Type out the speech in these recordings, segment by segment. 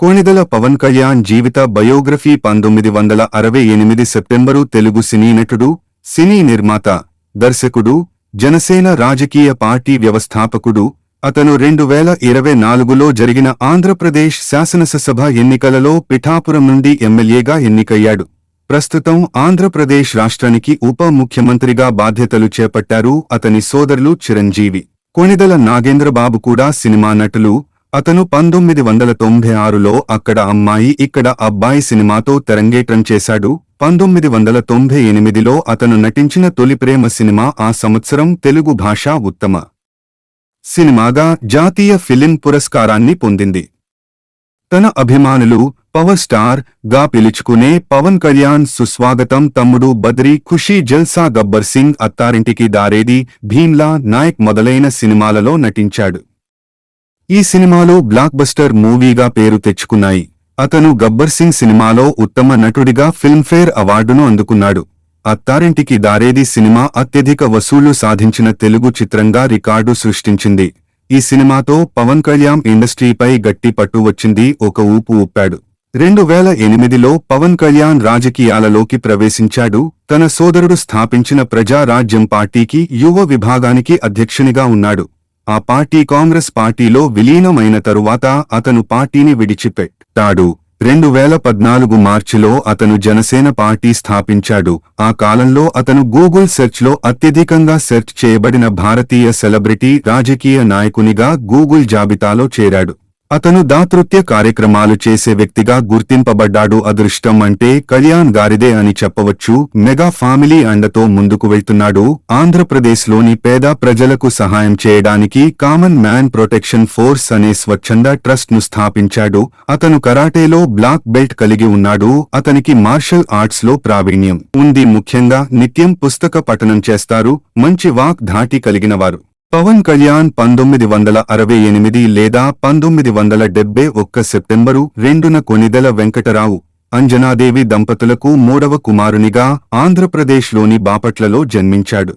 కోణిదల పవన్ కళ్యాణ్ జీవిత బయోగ్రఫీ పంతొమ్మిది వందల అరవై ఎనిమిది సెప్టెంబరు తెలుగు సినీ నటుడు సినీ నిర్మాత దర్శకుడు జనసేన రాజకీయ పార్టీ వ్యవస్థాపకుడు అతను రెండు వేల ఇరవై నాలుగులో జరిగిన ఆంధ్రప్రదేశ్ శాసనసభ ఎన్నికలలో పిఠాపురం నుండి ఎమ్మెల్యేగా ఎన్నికయ్యాడు. ప్రస్తుతం ఆంధ్రప్రదేశ్ రాష్ట్రానికి ఉప ముఖ్యమంత్రిగా బాధ్యతలు చేపట్టారు అతని సోదరులు చిరంజీవి. కొణిదల నాగేంద్రబాబు కూడా సినిమా నటులు అతను పంతొమ్మిది వందల తొంభై ఆరులో అక్కడ అమ్మాయి ఇక్కడ అబ్బాయి సినిమాతో తెరంగేట్రం చేశాడు. పంతొమ్మిది వందల తొంభై ఎనిమిదిలో అతను నటించిన తొలి ప్రేమ సినిమా ఆ సంవత్సరం తెలుగు భాష ఉత్తమ సినిమాగా జాతీయ ఫిలిం పురస్కారాన్ని పొందింది. తన అభిమానులు పవర్ స్టార్గా పిలుచుకునే పవన్ కళ్యాణ్ సుస్వాగతం తమ్ముడు బద్రి ఖుషీ జల్సా గబ్బర్ సింగ్ అత్తారింటికి దారేది భీమ్లా నాయక్ మొదలైన సినిమాలలో నటించాడు. ఈ సినిమాలో బ్లాక్ బస్టర్ మూవీగా పేరు తెచ్చుకున్నాయి. అతను గబ్బర్ సింగ్ సినిమాలో ఉత్తమ నటుడిగా ఫిల్మ్ఫేర్ అవార్డును అందుకున్నాడు. అత్తారింటికి దారేది సినిమా అత్యధిక వసూళ్ళు సాధించిన తెలుగు చిత్రంగా రికార్డు సృష్టించింది. ఈ సినిమాతో పవన్ కళ్యాణ్ ఇండస్ట్రీపై గట్టి పట్టు వచ్చింది ఒక ఊపు ఊపాడు. రెండు వేల ఎనిమిదిలో పవన్ కళ్యాణ్ రాజకీయాలలోకి ప్రవేశించాడు. తన సోదరుడు స్థాపించిన ప్రజారాజ్యం పార్టీకి యువ విభాగానికి అధ్యక్షునిగా ఉన్నాడు. ఆ పార్టీ కాంగ్రెస్ పార్టీలో విలీనమైన తరువాత అతను పార్టీని విడిచిపెట్టాడు. రెండు వేల పద్నాలుగు మార్చిలో అతను జనసేన పార్టీ స్థాపించాడు. ఆ కాలంలో అతను గూగుల్ సెర్చ్లో అత్యధికంగా సెర్చ్ చేయబడిన భారతీయ సెలబ్రిటీ రాజకీయ నాయకునిగా గూగుల్ జాబితాలో చేరాడు. అతను దాతృత్య కార్యక్రమాలు చేసే వ్యక్తిగా గుర్తింపబడ్డాడు. అదృష్టం అంటే కళ్యాణ్ గారిదే అని చెప్పవచ్చు. మెగా ఫ్యామిలీ అండతో ముందుకు వెళ్తున్నాడు. ఆంధ్రప్రదేశ్లోని పేద ప్రజలకు సహాయం చేయడానికి కామన్ మ్యాన్ ప్రొటెక్షన్ ఫోర్స్ అనే స్వచ్ఛంద ట్రస్ట్ను స్థాపించాడు. అతను కరాటేలో బ్లాక్ బెల్ట్ కలిగి ఉన్నాడు. అతనికి మార్షల్ ఆర్ట్స్లో ప్రావీణ్యం ఉంది. ముఖ్యంగా నిత్యం పుస్తక పఠనం చేస్తారు. మంచి వాక్ ధాటి కలిగినవారు. పవన్ కళ్యాణ్ పంతొమ్మిది వందల అరవై ఎనిమిది లేదా పంతొమ్మిది వందల డెబ్బై ఒక్క సెప్టెంబరు రెండున కొనిదెల వెంకటరావు అంజనాదేవి దంపతులకు మూడవ కుమారునిగా ఆంధ్రప్రదేశ్లోని బాపట్లలో జన్మించాడు.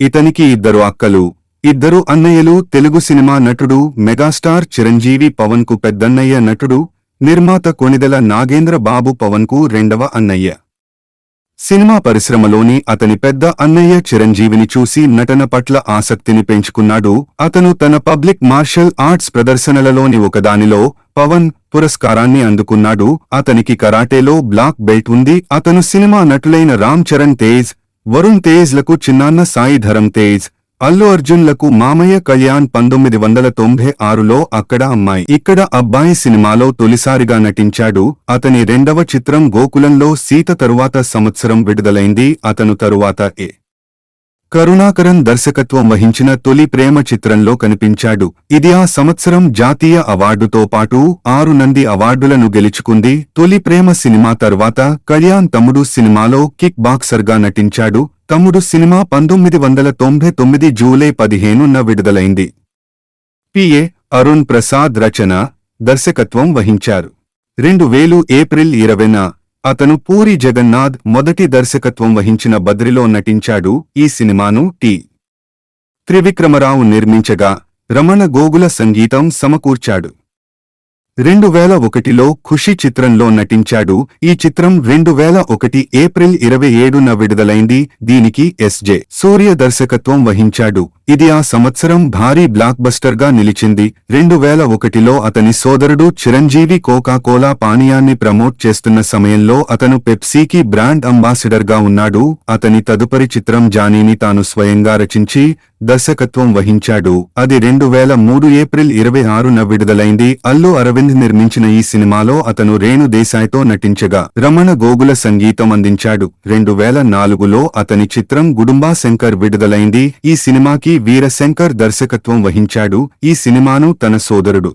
ఇతనికి ఇద్దరు అక్కలు ఇద్దరు అన్నయ్యలు తెలుగు సినిమా నటుడు మెగాస్టార్ చిరంజీవి పవన్కు పెద్దన్నయ్య నటుడు నిర్మాత కొనిదెల నాగేంద్ర బాబు పవన్కు రెండవ అన్నయ్య. సినిమా పరిశ్రమలోని అతని పెద్ద అన్నయ్య చిరంజీవిని చూసి నటన పట్ల ఆసక్తిని పెంచుకున్నాడు. అతను తన పబ్లిక్ మార్షల్ ఆర్ట్స్ ప్రదర్శనలలోని ఒకదానిలో పవన్ పురస్కారాన్ని అందుకున్నాడు. అతనికి కరాటేలో బ్లాక్ బెల్ట్ ఉంది. అతను సినిమా నటులైన రామ్ చరణ్ తేజ్ వరుణ్ తేజ్లకు చిన్నాన్న సాయి ధరం తేజ్ అల్లు అర్జున్లకు మామయ్య కళ్యాణ్ పంతొమ్మిది వందల తొంభై ఆరులో అక్కడ అమ్మాయి. ఇక్కడ అబ్బాయి సినిమాలో తొలిసారిగా నటించాడు. అతని రెండవ చిత్రం గోకులంలో సీత తరువాత సంవత్సరం విడుదలైంది. అతను తరువాత ఏ కరుణాకరన్ దర్శకత్వం వహించిన తొలి ప్రేమ చిత్రంలో కనిపించాడు. ఇది ఆ సంవత్సరం జాతీయ అవార్డుతో పాటు ఆరు నంది అవార్డులను గెలుచుకుంది. తొలి ప్రేమ సినిమా తర్వాత కళ్యాణ్ తమ్ముడు సినిమాలో కిక్ బాక్సర్గా నటించాడు. తమ్ముడు సినిమా పంతొమ్మిది వందల తొంభై తొమ్మిది జూలై పదిహేనున విడుదలైంది. పిఏ అరుణ్ ప్రసాద్ రచన దర్శకత్వం వహించారు. రెండు వేలు ఏప్రిల్ ఇరవైన అతను పూరి జగన్నాథ్ మొదటి దర్శకత్వం వహించిన బద్రిలో నటించాడు ఈ సినిమాను టి. త్రివిక్రమరావు నిర్మించగా రమణ గోగుల సంగీతం సమకూర్చాడు. రెండు వేల ఒకటిలో ఖుషి చిత్రంలో నటించాడు. ఈ చిత్రం రెండు వేల ఒకటి ఏప్రిల్ ఇరవై ఏడున విడుదలైంది. దీనికి ఎస్జే సూర్య దర్శకత్వం వహించాడు. ఇది ఆ సంవత్సరం భారీ బ్లాక్ బస్టర్గా నిలిచింది. రెండు వేల ఒకటిలో అతని సోదరుడు చిరంజీవి కోకా కోలా పానీయాన్ని ప్రమోట్ చేస్తున్న సమయంలో అతను పెప్సీకి బ్రాండ్ అంబాసిడర్గా ఉన్నాడు. అతని తదుపరి చిత్రం జానీని తాను స్వయంగా రచించి దర్శకత్వం వహించాడు. అది రెండు వేల మూడు ఏప్రిల్ ఇరవై ఆరున విడుదలైంది. అల్లు అరవింద్ నిర్మించిన ఈ సినిమాలో అతను రేణు దేశాయ్తో నటించగా రమణ గోగుల సంగీతం అందించాడు. రెండు వేల నాలుగులో అతని చిత్రం గుడుంబా శంకర్ విడుదలైంది. ఈ సినిమాకి వీరశంకర్ దర్శకత్వం వహించాడు. ఈ సినిమాను తన సోదరుడు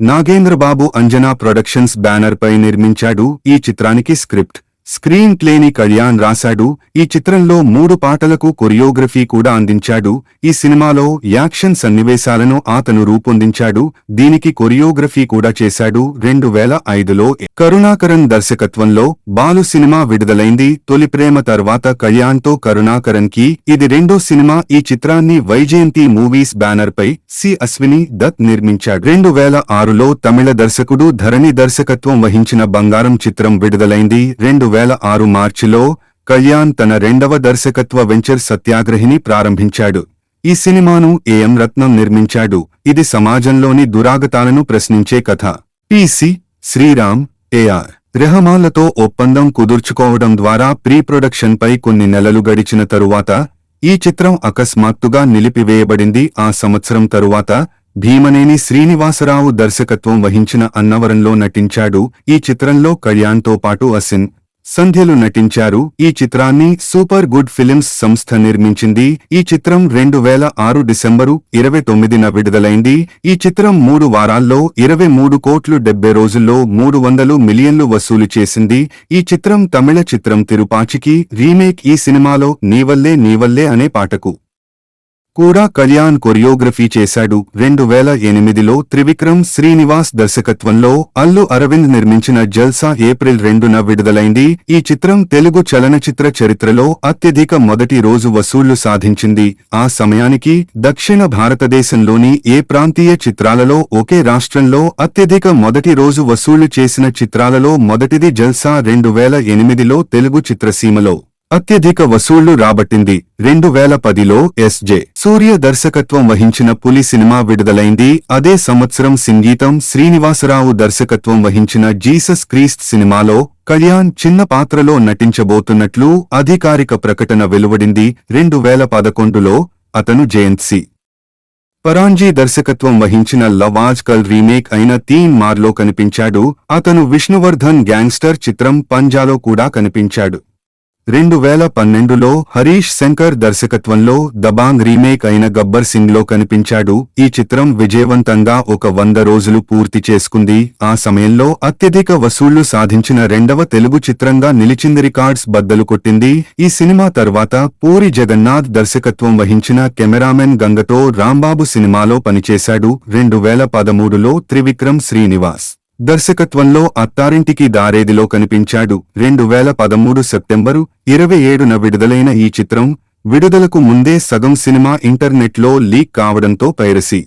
నాగేంద్రబాబు అంజనా ప్రొడక్షన్స్ బ్యానర్ పై నిర్మించాడు. ఈ చిత్రానికి స్క్రిప్ట్ స్క్రీన్ ప్లేని కళ్యాణ్ రాశాడు. ఈ చిత్రంలో మూడు పాటలకు కొరియోగ్రఫీ కూడా అందించాడు. ఈ సినిమాలో యాక్షన్ సన్నివేశాలను అతను రూపొందించాడు. దీనికి కొరియోగ్రఫీ కూడా చేశాడు. రెండు వేల ఐదులో కరుణాకరన్ దర్శకత్వంలో బాలు సినిమా విడుదలైంది. తొలి ప్రేమ తర్వాత కళ్యాణ్తో కరుణాకరన్కి ఇది రెండో సినిమా. ఈ చిత్రాన్ని వైజయంతి మూవీస్ బ్యానర్ పై సి అశ్విని దత్ నిర్మించాడు. రెండు వేల ఆరులో తమిళ దర్శకుడు ధరణి దర్శకత్వం వహించిన బంగారం చిత్రం విడుదలైంది. రెండు వేల ఆరు మార్చిలో కళ్యాణ్ తన రెండవ దర్శకత్వ వెంచర్ సత్యాగ్రహిని ప్రారంభించాడు. ఈ సినిమాను ఏఎం రత్నం నిర్మించాడు. ఇది సమాజంలోని దురాగతాలను ప్రశ్నించే కథ. పిసి శ్రీరామ్ ఏఆర్ రెహమాన్లతో ఒప్పందం కుదుర్చుకోవడం ద్వారా ప్రీ ప్రొడక్షన్ పై కొన్ని నెలలు గడిచిన తరువాత ఈ చిత్రం అకస్మాత్తుగా నిలిపివేయబడింది. ఆ సంవత్సరం తరువాత భీమనేని శ్రీనివాసరావు దర్శకత్వం వహించిన అన్నవరంలో నటించాడు. ఈ చిత్రంలో కళ్యాణ్తో పాటు అసిన్ సంధ్యలు నటించారు. ఈ చిత్రాన్ని సూపర్ గుడ్ ఫిలిమ్స్ సంస్థ నిర్మించింది. ఈ చిత్రం రెండు వేల ఆరు డిసెంబరు ఇరవై తొమ్మిదిన విడుదలైంది. ఈ చిత్రం మూడు వారాల్లో ఇరవై మూడు కోట్లు డెబ్బై రోజుల్లో మూడు వందలు మిలియన్లు వసూలు చేసింది. ఈ చిత్రం తమిళ చిత్రం తిరుపాచికి రీమేక్ ఈ సినిమాలో నీవల్లే నీవల్లే అనే పాటకు కూడా కళ్యాణ్ కొరియోగ్రఫీ చేశాడు. రెండు వేల ఎనిమిదిలో త్రివిక్రమ్ శ్రీనివాస్ దర్శకత్వంలో అల్లు అరవింద్ నిర్మించిన జల్సా ఏప్రిల్ రెండున విడుదలైంది. ఈ చిత్రం తెలుగు చలనచిత్ర చరిత్రలో అత్యధిక మొదటి రోజు వసూళ్ళు సాధించింది. ఆ సమయానికి దక్షిణ భారతదేశంలోని ఏ ప్రాంతీయ చిత్రాలలో ఒకే రాష్ట్రంలో అత్యధిక మొదటి రోజు వసూళ్ళు చేసిన చిత్రాలలో మొదటిది జల్సా రెండు వేల ఎనిమిదిలో తెలుగు చిత్రసీమలో. అత్యధిక వసూళ్ళు రాబట్టింది. రెండు వేల పదిలో ఎస్జే సూర్య దర్శకత్వం వహించిన పులి సినిమా విడుదలైంది. అదే సంవత్సరం సంగీతం శ్రీనివాసరావు దర్శకత్వం వహించిన జీసస్ క్రీస్ట్ సినిమాలో కళ్యాణ్ చిన్న పాత్రలో నటించబోతున్నట్లు అధికారిక ప్రకటన వెలువడింది. రెండు వేల పదకొండులో అతను జయంత్సి పరాంజీ దర్శకత్వం వహించిన లవాజ్ కల్ రీమేక్ అయిన తీన్ మార్లో కనిపించాడు. అతను విష్ణువర్ధన్ గ్యాంగ్స్టర్ చిత్రం పంజాలో కూడా కనిపించాడు. రెండు వేల పన్నెండులో హరీష్ శంకర్ దర్శకత్వంలో దబాంగ్ రీమేక్ అయిన గబ్బర్ సింగ్లో కనిపించాడు. ఈ చిత్రం విజయవంతంగా ఒక వంద రోజులు పూర్తి చేసుకుంది. ఆ సమయంలో అత్యధిక వసూళ్ళు సాధించిన రెండవ తెలుగు చిత్రంగా నిలిచింది రికార్డ్స్ బద్దలు కొట్టింది. ఈ సినిమా తర్వాత పూరి జగన్నాథ్ దర్శకత్వం వహించిన కెమెరామెన్ గంగతో రాంబాబు సినిమాలో పనిచేశాడు. రెండు వేల పదమూడులో త్రివిక్రమ్ శ్రీనివాస్ దర్శకత్వంలో అత్తారింటికి దారేదిలో కనిపించాడు. రెండు వేల పదమూడు సెప్టెంబరు ఇరవై ఏడున విడుదలైన ఈ చిత్రం విడుదలకు ముందే సగం సినిమా ఇంటర్నెట్లో లీక్ కావడంతో పైరసీ.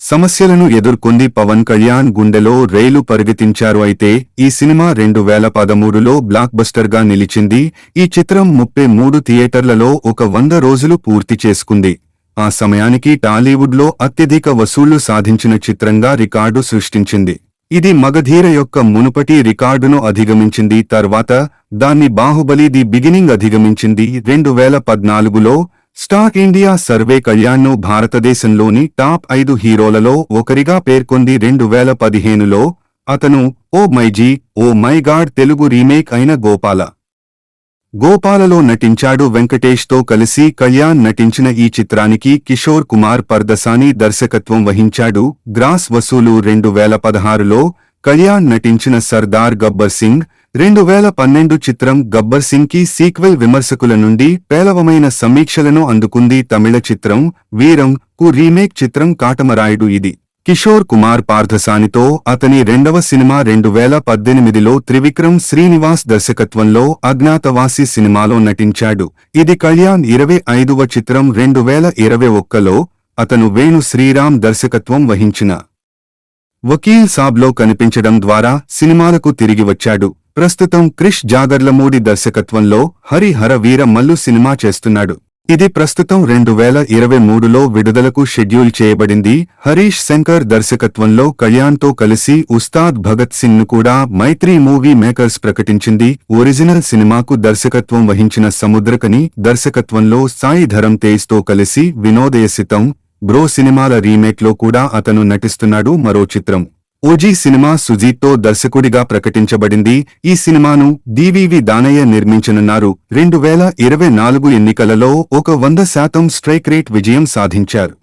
సమస్యలను ఎదుర్కొంది పవన్ కళ్యాణ్ గుండెలో రైలు పరిగెత్తించారు అయితే ఈ సినిమా రెండు వేల పదమూడులో బ్లాక్ బస్టర్గా నిలిచింది. ఈ చిత్రం ముప్పై మూడు థియేటర్లలో ఒక వంద రోజులు పూర్తి చేసుకుంది. ఆ సమయానికి టాలీవుడ్లో అత్యధిక వసూళ్ళు సాధించిన చిత్రంగా రికార్డు సృష్టించింది. ఇది మగధీర యొక్క మునుపటి రికార్డును అధిగమించింది తర్వాత దాన్ని బాహుబలి ది బిగినింగ్ అధిగమించింది. రెండు వేల పద్నాలుగులో స్టాక్ ఇండియా సర్వే కళ్యాణ్ను భారతదేశంలోని టాప్ ఐదు హీరోలలో ఒకరిగా పేర్కొంది. రెండు వేల పదిహేనులో అతను ఓ మైజీ oh my God Telugu remake అయిన గోపాల. గోపాలలో నటించాడు వెంకటేష్తో కలిసి కళ్యాణ్ నటించిన ఈ చిత్రానికి కిషోర్ కుమార్ పర్దసాని దర్శకత్వం వహించాడు. గ్రాస్ వసూలు రెండు వేల పదహారులో కళ్యాణ్ నటించిన సర్దార్ గబ్బర్ సింగ్ రెండు వేల పన్నెండు చిత్రం గబ్బర్ సింగ్కి సీక్వెల్ విమర్శకుల నుండి పేలవమైన సమీక్షలను అందుకుంది తమిళ చిత్రం వీరం కు రీమేక్ చిత్రం కాటమరాయుడు ఇది. కిషోర్ కుమార్ పార్థసానితో అతని రెండవ సినిమా రెండు వేల పద్దెనిమిదిలో త్రివిక్రమ్ శ్రీనివాస్ దర్శకత్వంలో అజ్ఞాతవాసి సినిమాలో నటించాడు. ఇది కళ్యాణ్ ఇరవై ఐదువ చిత్రం రెండు వేల ఇరవై ఒక్కలో అతను వేణు శ్రీరామ్ దర్శకత్వం వహించిన. వకీల్ సాబ్లో కనిపించడం ద్వారా సినిమాలకు తిరిగి వచ్చాడు. ప్రస్తుతం క్రిష్ జాగర్లమూడి దర్శకత్వంలో హరిహర వీర మల్లు సినిమా చేస్తున్నాడు. ఇది ప్రస్తుతం రెండు వేల ఇరవై మూడులో విడుదలకు షెడ్యూల్ చేయబడింది. హరీష్ శంకర్ దర్శకత్వంలో కళ్యాణ్తో కలిసి ఉస్తాద్ భగత్ సింగ్ను కూడా మైత్రి మూవీ మేకర్స్ ప్రకటించింది. ఒరిజినల్ సినిమాకు దర్శకత్వం వహించిన సముద్రకని దర్శకత్వంలో సాయి ధరం తేజ్తో కలిసి వినోదయసితం బ్రో సినిమాల రీమేక్లో కూడా అతను నటిస్తున్నాడు మరో చిత్రం. ఓజీ సినిమా సుజీత్తో దర్శకుడిగా ప్రకటించబడింది. ఈ సినిమాను డివివి దానయ్య నిర్మించనున్నారు. రెండు వేల ఇరవై నాలుగు ఎన్నికలలో ఒక వంద శాతం స్ట్రైక్ రేట్ విజయం సాధించారు.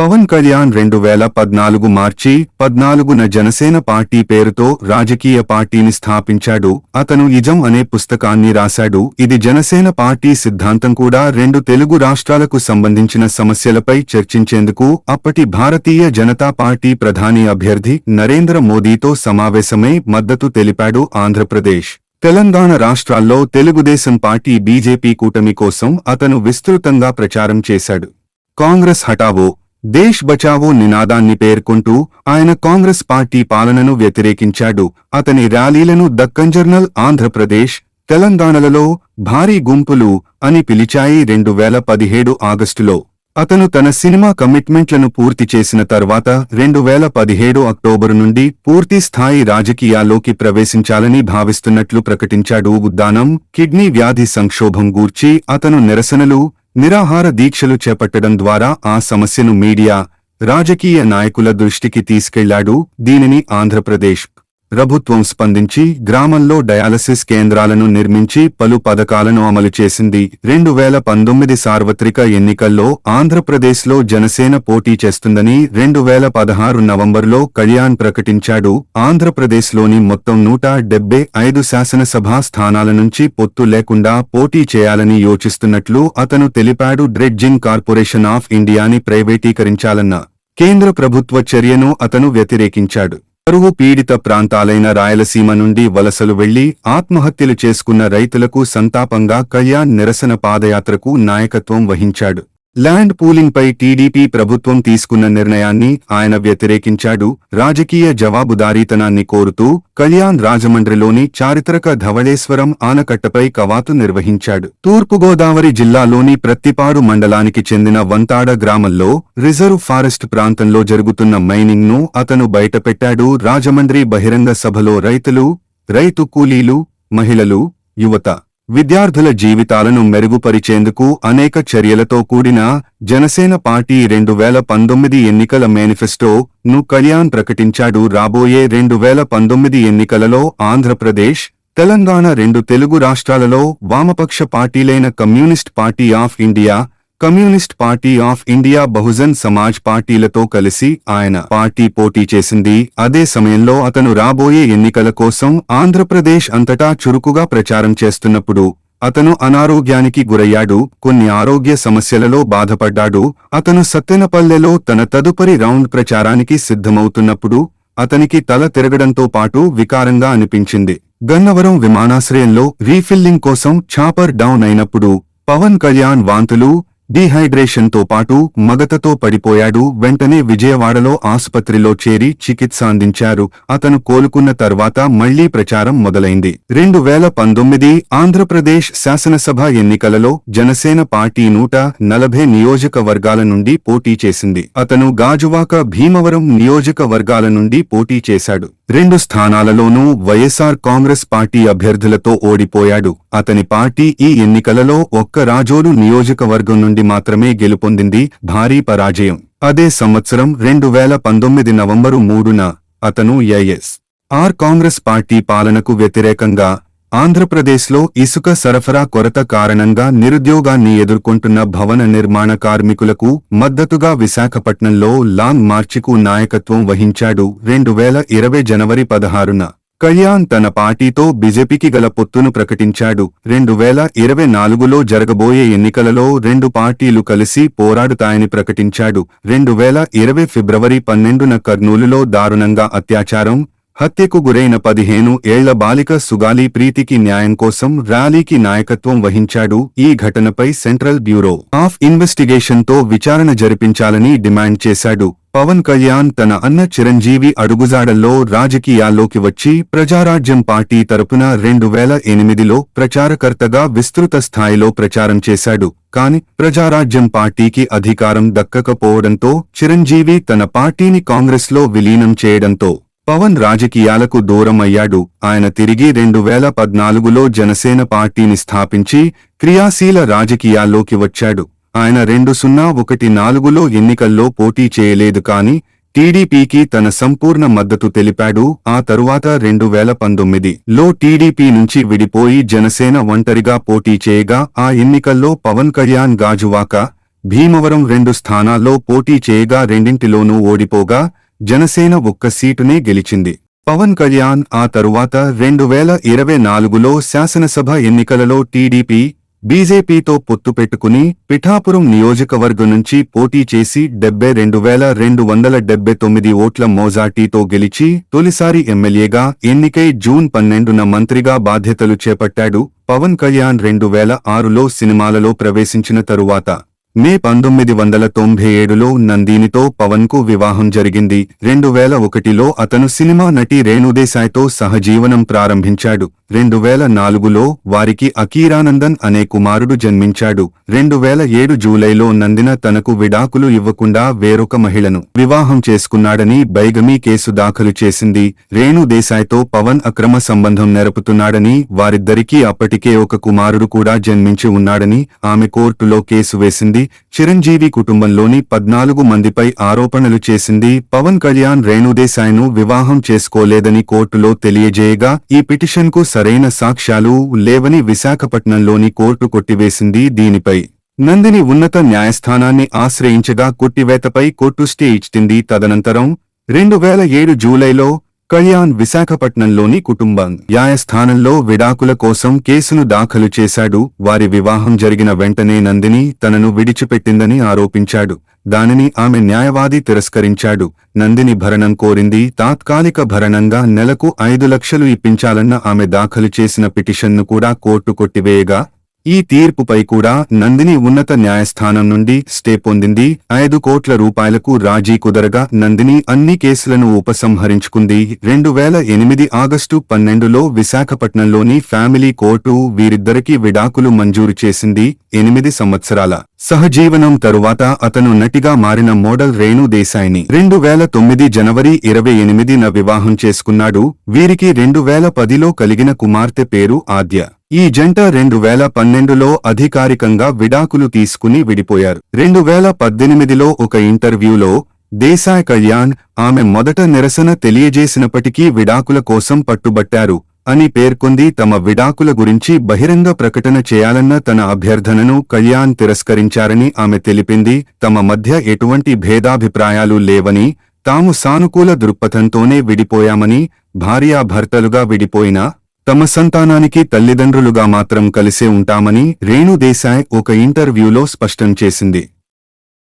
పవన్ కళ్యాణ్ రెండు వేల పద్నాలుగు మార్చి పద్నాలుగున జనసేన పార్టీ పేరుతో రాజకీయ పార్టీని స్థాపించాడు. అతను ఇజం అనే పుస్తకాన్ని రాశాడు. ఇది జనసేన పార్టీ సిద్ధాంతం కూడా రెండు తెలుగు రాష్ట్రాలకు సంబంధించిన సమస్యలపై చర్చించేందుకు అప్పటి భారతీయ జనతా పార్టీ ప్రధాని అభ్యర్థి నరేంద్ర మోదీతో సమావేశమై మద్దతు తెలిపాడు ఆంధ్రప్రదేశ్. తెలంగాణ రాష్ట్రాల్లో తెలుగుదేశం పార్టీ బీజేపీ కూటమి కోసం అతను విస్తృతంగా ప్రచారం చేశాడు. కాంగ్రెస్ హటావో దేశ్ బచావో నినాదాన్ని పేర్కొంటూ ఆయన కాంగ్రెస్ పార్టీ పాలనను వ్యతిరేకించాడు. అతని ర్యాలీలను దక్కన్ జర్నల్ ఆంధ్రప్రదేశ్ తెలంగాణలలో భారీ గుంపులు అని పిలిచాయి రెండు వేల పదిహేడు ఆగస్టులో. అతను తన సినిమా కమిట్మెంట్లను పూర్తి చేసిన తర్వాత రెండు వేల పదిహేడు అక్టోబరు నుండి పూర్తి స్థాయి రాజకీయాల్లోకి ప్రవేశించాలని భావిస్తున్నట్లు ప్రకటించాడు. ఉద్దానం కిడ్నీ వ్యాధి సంక్షోభం గూర్చి అతను నిరసనలు నిరాహార దీక్షలు చేపట్టడం ద్వారా ఆ సమస్యను మీడియా రాజకీయ నాయకుల దృష్టికి తీసుకెళ్ళాడు దీనిని ఆంధ్రప్రదేశ్. ప్రభుత్వం స్పందించి గ్రామంలో డయాలసిస్ కేంద్రాలను నిర్మించి పలు పథకాలను అమలు చేసింది. రెండు వేల పంతొమ్మిది సార్వత్రిక ఎన్నికల్లో ఆంధ్రప్రదేశ్లో జనసేన పోటీ చేస్తుందని రెండు వేల పదహారు నవంబర్లో కళ్యాణ్ ప్రకటించాడు. ఆంధ్రప్రదేశ్లోని మొత్తం నూట డెబ్బై ఐదు శాసనసభా స్థానాల నుంచి పొత్తు లేకుండా పోటీ చేయాలని యోచిస్తున్నట్లు అతను తెలిపాడు. డ్రెడ్జింగ్ కార్పొరేషన్ ఆఫ్ ఇండియాని ప్రైవేటీకరించాలన్న కేంద్ర ప్రభుత్వ చర్యను అతను వ్యతిరేకించాడు. కరువు పీడిత ప్రాంతాలైన రాయలసీమ నుండి వలసలు వెళ్ళి ఆత్మహత్యలు చేసుకున్న రైతులకు సంతాపంగా కళ్యాణ్ నిరసన పాదయాత్రకు నాయకత్వం వహించాడు. ల్యాండ్ పూలింగ్పై టీడీపీ ప్రభుత్వం తీసుకున్న నిర్ణయాన్ని ఆయన వ్యతిరేకించాడు. రాజకీయ జవాబుదారీతనాన్ని కోరుతూ కళ్యాణ్ రాజమండ్రిలోని చారిత్రక ధవళేశ్వరం ఆనకట్టపై కవాతు నిర్వహించాడు. తూర్పుగోదావరి జిల్లాలోని ప్రత్తిపాడు మండలానికి చెందిన వంతాడ గ్రామంలో రిజర్వ్ ఫారెస్ట్ ప్రాంతంలో జరుగుతున్న మైనింగ్ను అతను బయటపెట్టాడు. రాజమండ్రి బహిరంగ సభలో రైతులు రైతు కూలీలు మహిళలు యువత విద్యార్థుల జీవితాలను మెరుగుపరిచేందుకు అనేక చర్యలతో కూడిన జనసేన పార్టీ రెండు వేల పంతొమ్మిది ఎన్నికల మేనిఫెస్టో ను కళ్యాణ్ ప్రకటించాడు. రాబోయే రెండు వేల పంతొమ్మిది ఎన్నికలలో ఆంధ్రప్రదేశ్ తెలంగాణ రెండు తెలుగు రాష్ట్రాలలో వామపక్ష పార్టీలైన communist party of India communist party of India Bahujan Samaj పార్టీలతో కలిసి ఆయన పార్టీ పోటీ చేసింది. అదే సమయంలో అతను రాబోయే ఎన్నికల కోసం ఆంధ్రప్రదేశ్ అంతటా చురుకుగా ప్రచారం చేస్తున్నప్పుడు అతను అనారోగ్యానికి గురయ్యాడు కొన్ని ఆరోగ్య సమస్యలలో బాధపడ్డాడు. అతను సత్తెనపల్లెలో తన తదుపరి రౌండ్ ప్రచారానికి సిద్ధమవుతున్నప్పుడు అతనికి తల తిరగడంతో పాటు వికారంగా అనిపించింది. గన్నవరం విమానాశ్రయంలో రీఫిల్లింగ్ కోసం ఛాపర్ డౌన్ అయినప్పుడు పవన్ కళ్యాణ్ వాంతులు డీహైడ్రేషన్తో పాటు మగతతో పడిపోయాడు. వెంటనే విజయవాడలో ఆసుపత్రిలో చేరి చికిత్స అందించారు. అతను కోలుకున్న తర్వాత మళ్ళీ ప్రచారం మొదలైంది. రెండు వేల పంతొమ్మిది ఆంధ్రప్రదేశ్ శాసనసభ ఎన్నికలలో జనసేన పార్టీ నూట నలభై నియోజకవర్గాల నుండి పోటీ చేసింది. అతను గాజువాక భీమవరం నియోజకవర్గాల నుండి పోటీ చేశాడు. రెండు స్థానాలలోనూ వైఎస్ఆర్ కాంగ్రెస్ పార్టీ అభ్యర్థులతో ఓడిపోయాడు. అతని పార్టీ ఈ ఎన్నికలలో ఒక్క రాజోలు నియోజకవర్గం నుండి మాత్రమే గెలుపొందింది భారీ పరాజయం. అదే సంవత్సరం రెండు వేల పంతొమ్మిది నవంబరు మూడున అతను ఏఎస్ ఆర్ కాంగ్రెస్ పార్టీ పాలనకు వ్యతిరేకంగా ఆంధ్రప్రదేశ్లో ఇసుక సరఫరా కొరత కారణంగా నిరుద్యోగాన్ని ఎదుర్కొంటున్న భవన నిర్మాణ కార్మికులకు మద్దతుగా విశాఖపట్నంలో లాంగ్ మార్చికు నాయకత్వం వహించాడు. రెండు వేల ఇరవై జనవరి పదహారున కళ్యాణ్ తన పార్టీతో బీజేపీకి గల పొత్తును ప్రకటించాడు. రెండు వేల ఇరవై నాలుగులో జరగబోయే ఎన్నికలలో రెండు పార్టీలు కలిసి పోరాడుతాయని ప్రకటించాడు. రెండు వేల ఇరవై ఫిబ్రవరి పన్నెండున కర్నూలులో దారుణంగా అత్యాచారం హత్యకు గురైన పదిహేను ఏళ్ళ బాలిక సుగాలి ప్రీతికి న్యాయం కోసం ర్యాలీకి నాయకత్వం వహించాడు ఈ ఘటనపై సెంట్రల్ బ్యూరో ఆఫ్ ఇన్వెస్టిగేషన్తో విచారణ జరిపించాలని డిమాండ్ చేశాడు. పవన్ కళ్యాణ్ తన అన్న చిరంజీవి అడుగుజాడల్లో రాజకీయాల్లోకి వచ్చి ప్రజారాజ్యం పార్టీ తరపున రెండు వేల ఎనిమిదిలో ప్రచారకర్తగా విస్తృత స్థాయిలో ప్రచారం చేశాడు. కాని ప్రజారాజ్యం పార్టీకి అధికారం దక్కకపోవడంతో చిరంజీవి తన పార్టీని కాంగ్రెస్లో విలీనం చేయడంతో పవన్ రాజకీయాలకు దూరం అయ్యాడు ఆయన తిరిగి రెండు వేల పద్నాలుగులో జనసేన పార్టీని స్థాపించి క్రియాశీల రాజకీయాల్లోకి వచ్చాడు. ఆయన రెండు సున్నా ఒకటి నాలుగులో ఎన్నికల్లో పోటీ చేయలేదు కాని టీడీపీకి తన సంపూర్ణ మద్దతు తెలిపాడు. ఆ తరువాత రెండు వేల పంతొమ్మిదిలో టీడీపీ నుంచి విడిపోయి జనసేన ఒంటరిగా పోటీ చేయగా ఆ ఎన్నికల్లో పవన్ కళ్యాణ్ గాజువాక భీమవరం రెండు స్థానాల్లో పోటీ చేయగా రెండింటిలోనూ ఓడిపోగా జనసేన ఒక్క సీటునే గెలిచింది. పవన్ కళ్యాణ్ ఆ తరువాత రెండు వేల ఇరవై నాలుగులో శాసనసభ ఎన్నికలలో టీడీపీ బీజేపీతో పొత్తు పెట్టుకుని పిఠాపురం నియోజకవర్గం నుంచి పోటీ చేసి డెబ్బై రెండు వేల రెండు వందల డెబ్బై తొమ్మిది ఓట్ల మోజాటీతో గెలిచి తొలిసారి ఎమ్మెల్యేగా ఎన్నికై జూన్ పన్నెండున మంత్రిగా బాధ్యతలు చేపట్టాడు పవన్ కళ్యాణ్ రెండు వేల ఆరులో సినిమాలలో ప్రవేశించిన తరువాత. మే పంతొమ్మిది వందల తొంభై ఏడులో నందినితో పవన్కు వివాహం జరిగింది. రెండు వేల ఒకటిలో అతను సినిమా నటి రేణుదేశాయ్తో సహజీవనం ప్రారంభించాడు. రెండు వేల నాలుగులో వారికి అకీరానందన్ అనే కుమారుడు జన్మించాడు. రెండు వేల ఏడు జూలైలో నందిన తనకు విడాకులు ఇవ్వకుండా వేరొక మహిళను వివాహం చేసుకున్నాడని బైగమీ కేసు దాఖలు చేసింది. రేణుదేశాయ్తో పవన్ అక్రమ సంబంధం నెరపుతున్నాడని వారిద్దరికీ అప్పటికే ఒక కుమారుడు కూడా జన్మించి ఉన్నాడని ఆమె కోర్టులో కేసు వేసింది. చిరంజీవి కుటుంబంలోని పద్నాలుగు మందిపై ఆరోపణలు చేసింది. పవన్ కళ్యాణ్ రేణుదేశాయ్ను వివాహం చేసుకోలేదని కోర్టులో తెలియజేయగా ఈ పిటిషన్కు సరైన సాక్ష్యాలు లేవని విశాఖపట్నంలోని కోర్టు కొట్టివేసింది దీనిపై. నందిని ఉన్నత న్యాయస్థానాన్ని ఆశ్రయించగా కొట్టివేతపై కోర్టు స్టే ఇచ్చింది. తదనంతరం రెండు వేల ఏడు జూలైలో కళ్యాణ్ విశాఖపట్నంలోని కుటుంబం న్యాయస్థానంలో విడాకుల కోసం కేసును దాఖలు చేశాడు. వారి వివాహం జరిగిన వెంటనే నందిని తనను విడిచిపెట్టిందని ఆరోపించాడు. దానిని ఆమె న్యాయవాది తిరస్కరించాడు. నందిని భరణం కోరింది. తాత్కాలిక భరణంగా నెలకు ఐదు లక్షలు ఇప్పించాలన్న ఆమె దాఖలు చేసిన పిటిషన్ను కూడా కోర్టు కొట్టివేయగా ఈ తీర్పుపై కూడా నందిని ఉన్నత న్యాయస్థానం నుండి స్టే పొందింది. ఐదు కోట్ల రూపాయలకు రాజీ కుదరగా నందిని అన్ని కేసులను ఉపసంహరించుకుంది. రెండు వేల ఎనిమిది ఆగస్టు పన్నెండులో విశాఖపట్నంలోని ఫ్యామిలీ కోర్టు వీరిద్దరికీ విడాకులు మంజూరు చేసింది ఎనిమిది సంవత్సరాల సహజీవనం తరువాత అతను నటిగా మారిన మోడల్ రేణు దేశాయిని. రెండు వేల తొమ్మిది జనవరి ఇరవై ఎనిమిదిన వివాహం చేసుకున్నాడు. వీరికి రెండు వేల పదిలో కలిగిన కుమార్తె పేరు ఆద్య. ఈ జంట రెండు వేల పన్నెండులో అధికారికంగా విడాకులు తీసుకుని విడిపోయారు. రెండు వేల పద్దెనిమిదిలో ఒక ఇంటర్వ్యూలో దేశాయ్ కళ్యాణ్ ఆమె మొదట నిరసన తెలియజేసినప్పటికీ విడాకుల కోసం పట్టుబట్టారు అని పేర్కొంది తమ విడాకుల గురించి బహిరంగ ప్రకటన చేయాలన్న తన అభ్యర్థనను కళ్యాణ్ తిరస్కరించారని ఆమె తెలిపింది. తమ మధ్య ఎటువంటి భేదాభిప్రాయాలు లేవని తాము సానుకూల దృక్పథంతోనే విడిపోయామని భార్యాభర్తలుగా విడిపోయినా తమ సంతానానికి తల్లిదండ్రులుగా మాత్రం కలిసే ఉంటామని రేణు దేశాయ్ ఒక ఇంటర్వ్యూలో స్పష్టం చేసింది.